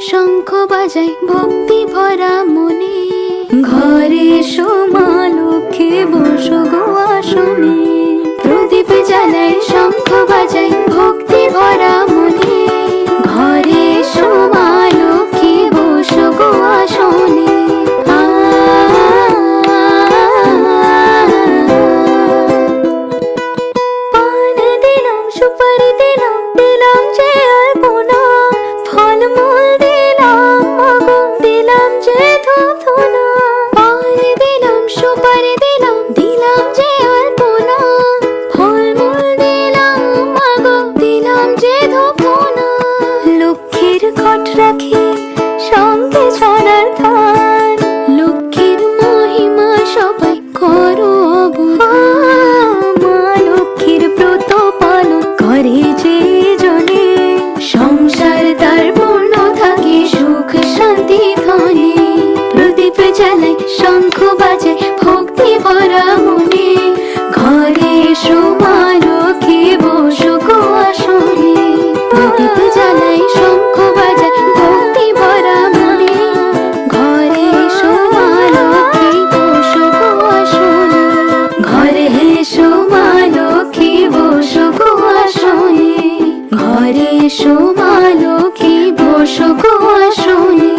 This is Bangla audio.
শঙ্খ বাজাই ভক্তি ভরা মনে। ঘরে সোমা লক্ষ্মী, বসো গো আসনে। প্রদীপ জালাই শঙ্খ বাজাই ভক্তি ভরা ধ্বনি প্রদীপ জ্বালায়, শঙ্খ বাজায়, ভক্তি ভরা মনে। ঘরে সোমালোকে বসো গো আসনে। প্রদীপ জ্বালায়, শঙ্খ বাজায়, ভক্তি ভরা মনে। ঘরে সোমালোকে বসো গো আসনে। ঘরে সোমালোকে আসনে। ঘরে আসনে।